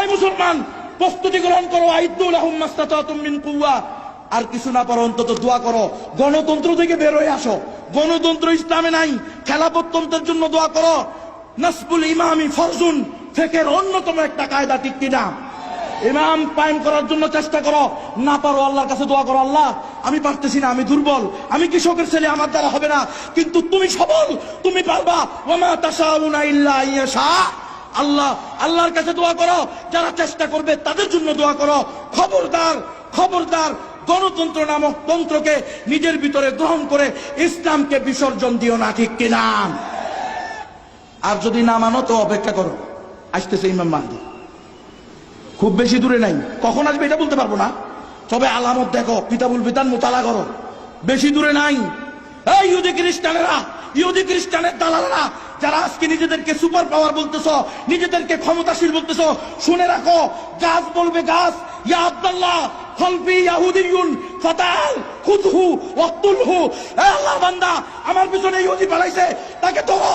এই মুসলমান, প্রস্তুতি গ্রহণ করো, আইদুল আহম্মাস্তাতুম মিন কুওয়া। আর কিছু না পারো, অন্তত দোয়া করো। গণতন্ত্র থেকে বের হয়ে আসো। গণতন্ত্র ইসলামে নাই খেলাপত্যন্ত্রের জন্য দোয়া করো। নাসবুল ইমামি ফরজুন, ফেকের অন্যতম একটা কায়দা, ঠিক কিনা? ইমাম পায়ন করার জন্য চেষ্টা করো। না পারো, আল্লাহর কাছে দোয়া করো, আল্লাহ, আমি পারতেছি না, আমি দুর্বল। আমি কৃষকের ছেলে, আমার দ্বারা হবে না। কিন্তু তুমি সবল, তুমি পারবা। ওমা তাশাউনা ইল্লা ইয়াশা। আল্লাহ, আল্লাহর কাছে দোয়া করো। যারা চেষ্টা করবে, তাদের জন্য দোয়া করো। খবরদার খবরদার, গণতন্ত্র নামক তন্ত্রকে নিজের ভিতরে গ্রহণ করে ইসলামকে বিসর্জন দিও না, ঠিক কিনা? আর যদি না মানো, তো অপেক্ষা করো। আসতেছে ইমাম মাহদি। খুব বেশি দূরে নাই। কখন আসবে এটা বলতে পারব না। তবে আলামত দেখো কিতাবুল বিতান মোতালা করো। বেশি দূরে নাই। এই খ্রিস্টানেরা ইহুদি খ্রিস্টানের দালালরা, যারা আজকে নিজেদেরকে সুপার পাওয়ার বলতেছ, নিজেদেরকে ক্ষমতাশীল বলতেছ, শুনে রাখো, গাছ বলবে গাছ, ইয়া আব্দুল্লাহ, খলফি ইয়াহুদিয়ুন ফাতাল, খুদহু এ আল্লাহর বান্দা, আমার পিছনে ইহুদি পালাইছে, তাকে ধরো